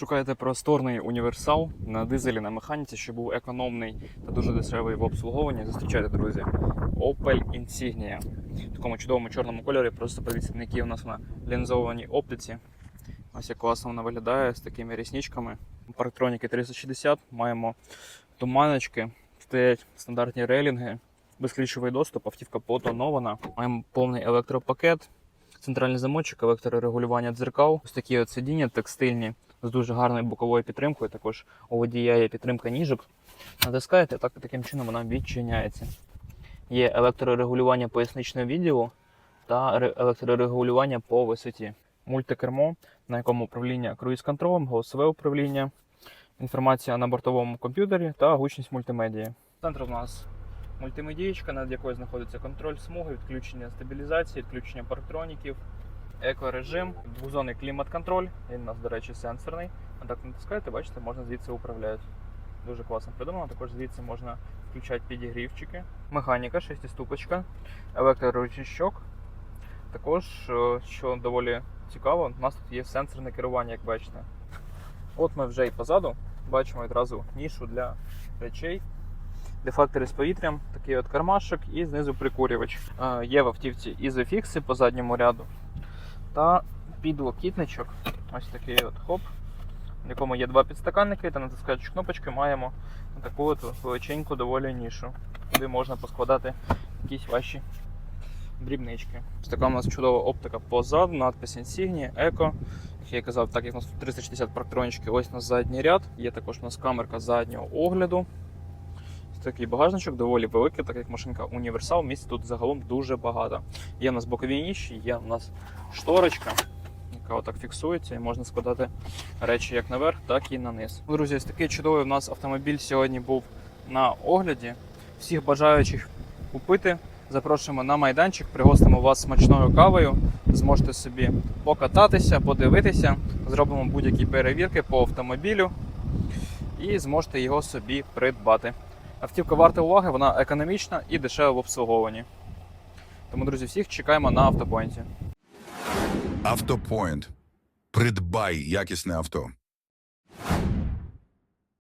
Шукаєте просторний універсал на дизелі на механіці, що був економний та дуже дешевий в обслуговуванні. Зустрічайте, друзі. Opel Insignia. В такому чудовому чорному кольорі. Просто подивіться, на якій у нас на лінзованій оптиці. Ось як класно вона виглядає з такими рісничками. Парктроніки 360. Маємо туманочки, стоять стандартні рейлінги, безключовий доступ, автівка потонована. Маємо повний електропакет, центральний замочок, електрорегулювання дзеркал. Ось такі от сидіння текстильні з дуже гарною боковою підтримкою. Також у водія є підтримка ніжок. Натискаєте, так таким чином вона відчиняється. Є електрорегулювання поясничного відділу та електрорегулювання по висоті. Мультикермо, на якому управління круїз-контролем, голосове управління, інформація на бортовому комп'ютері та гучність мультимедії. Центр у нас мультимедієчка, над якою знаходиться контроль смуги, відключення стабілізації, відключення парктроніків, екорежим, двозонний клімат-контроль. Він у нас, до речі, сенсорний. А так натискаєте, бачите, можна звідси управляти. Дуже класно придумано. Також звідси можна включати підігрівчики. Механіка, шестиступочка, електроручничок. Також, е, що доволі цікаво, у нас тут є сенсорне керування, як бачите. От ми вже і позаду бачимо відразу нішу для речей. Дефлектори з повітрям, такий от кармашок і знизу прикурювач. Е, Є в автівці ізофікси по задньому ряду та підлокітничок. Ось такий от хоп, в якому є два підстаканники, та натискаючи кнопочки, маємо таку от величеньку доволі нішу, куди можна поскладати якісь ваші дрібнички. Ось така у нас чудова оптика позаду, надпис Insignia, Eco. Як я казав, так як у нас тут 360 парктронічки, ось на задній ряд. Є також у нас камерка заднього огляду. Такий багажничок доволі великий, так як машинка універсал, місця тут загалом дуже багато. Є у нас бокові ніші, є у нас шторочка, яка отак фіксується, і можна складати речі як наверх, так і на низ. Ну, Друзі, ось такий чудовий у нас автомобіль сьогодні був на огляді. Всіх бажаючих купити. Запрошуємо на майданчик, пригостимо вас смачною кавою. Зможете собі покататися, подивитися, зробимо будь-які перевірки по автомобілю і зможете його собі придбати. Автівка варта уваги, вона економічна і дешева в обслуговуванні. Тому, друзі, всіх чекаємо на автопоінті. Автопоінт. Придбай якісне авто.